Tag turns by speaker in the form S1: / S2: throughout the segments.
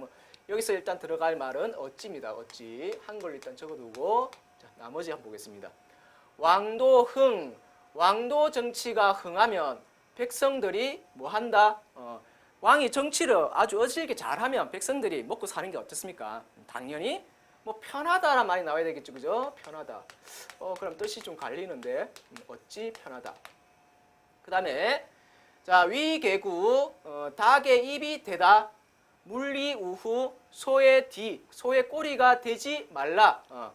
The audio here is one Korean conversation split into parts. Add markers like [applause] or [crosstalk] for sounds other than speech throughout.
S1: 그러면 여기서 일단 들어갈 말은 어찌입니다. 어찌 한글 일단 적어두고 자, 나머지 한번 보겠습니다. 왕도 흥 왕도 정치가 흥하면 백성들이 뭐 한다? 어, 왕이 정치를 아주 어질게 잘하면 백성들이 먹고 사는 게 어떻습니까? 당연히 뭐 편하다란 말이 나와야 되겠죠, 그죠? 편하다. 어 그럼 뜻이 좀 갈리는데 음, 어찌 편하다. 그 다음에 자 위개구 어, 닭의 입이 되다 물리 우후 소의 뒤 소의 꼬리가 되지 말라. 어.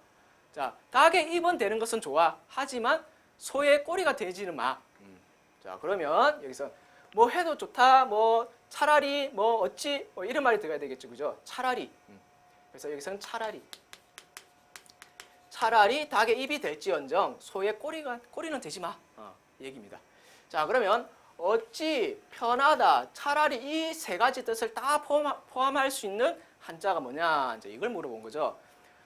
S1: 자 닭의 입은 되는 것은 좋아. 하지만 소의 꼬리가 되지는 마. 음. 자 그러면 여기서 뭐 해도 좋다. 뭐 차라리 뭐 어찌 뭐 이런 말이 들어가야 되겠죠, 그죠? 차라리. 음. 그래서 여기서는 차라리. 차라리 닭의 입이 될지언정 소의 꼬리가 꼬리는 되지 마. 어, 얘기입니다. 자 그러면 어찌 편하다 차라리 이 세 가지 뜻을 다 포함, 포함 할 수 있는 한자가 뭐냐 이제 이걸 물어본 거죠.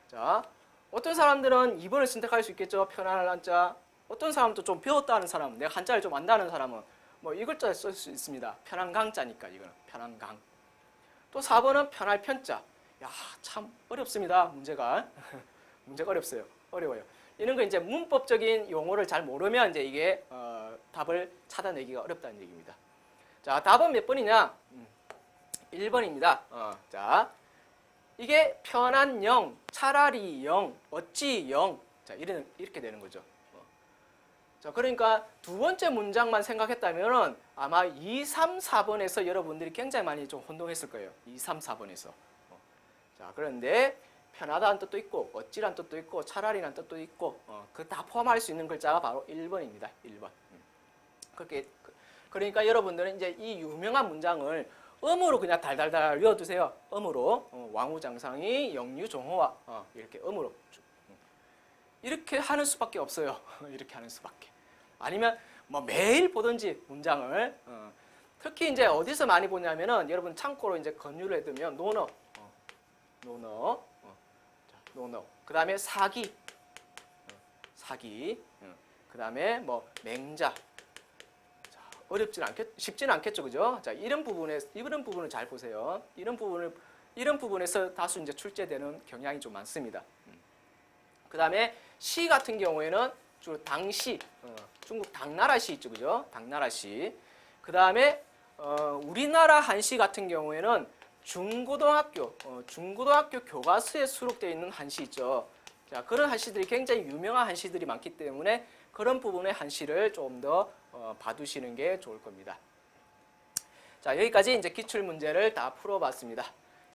S1: 자 어떤 사람들은 2번을 선택할 수 있겠죠. 편안한 한자. 어떤 사람도 좀 배웠다는 사람, 내가 한자를 좀 안다는 사람은 뭐 이 글자를 쓸수 있습니다. 편한 강자니까 이거는 편한 강. 또 4번은 편할 편자. 야 참 어렵습니다. 문제가 [laughs] 문제가 어렵어요. 어려워요. 이런 거 이제 문법적인 용어를 잘 모르면 이제 이게 어, 답을 찾아내기가 어렵다는 얘기입니다. 자, 답은 몇 번이냐? 음, 1번입니다. 어, 자, 이게 편한 영, 차라리 영, 어찌 영. 자, 이런, 이렇게 되는 거죠. 어. 자, 그러니까 두 번째 문장만 생각했다면은 아마 2, 3, 4번에서 여러분들이 굉장히 많이 좀 혼동했을 거예요. 2, 3, 4번에서. 어. 자, 그런데 편하다는 뜻도 있고 어찌란 뜻도 있고 차라리란 뜻도 있고 어, 그 다 포함할 수 있는 글자가 바로 1번입니다. 1번. 음. 그렇게 그- 그러니까 여러분들은 이제 이 유명한 문장을 음으로 그냥 달달달 외워두세요. 음으로 어, 왕후장상이 영유종호와 어, 이렇게 음으로 쭉. 음. 이렇게 하는 수밖에 없어요. [laughs] 이렇게 하는 수밖에. 아니면 뭐 매일 보든지 문장을 어, 특히 이제 어디서 많이 보냐면은 여러분 참고로 이제 권유를 해두면 논어, 어, 논어, 어, 자, 논어. 그 다음에 사기, 어, 사기. 그 다음에 뭐 맹자. 자, 어렵진 않겠, 쉽지는 않겠죠, 그죠? 자, 이런 부분에 이런 부분을 잘 보세요. 이런 부분을 이런 부분에서 다수 이제 출제되는 경향이 좀 많습니다. 그 다음에 시 같은 경우에는 주로 당시, 어, 중국 당나라시 있죠, 그죠? 당나라시. 그 다음에 어, 우리나라 한시 같은 경우에는 중고등학교, 어, 중고등학교 교과서에 수록되어 있는 한시 있죠. 자, 그런 한시들이 굉장히 유명한 한시들이 많기 때문에 그런 부분의 한시를 좀더 어, 봐두시는 게 좋을 겁니다. 자, 여기까지 이제 기출 문제를 다 풀어봤습니다.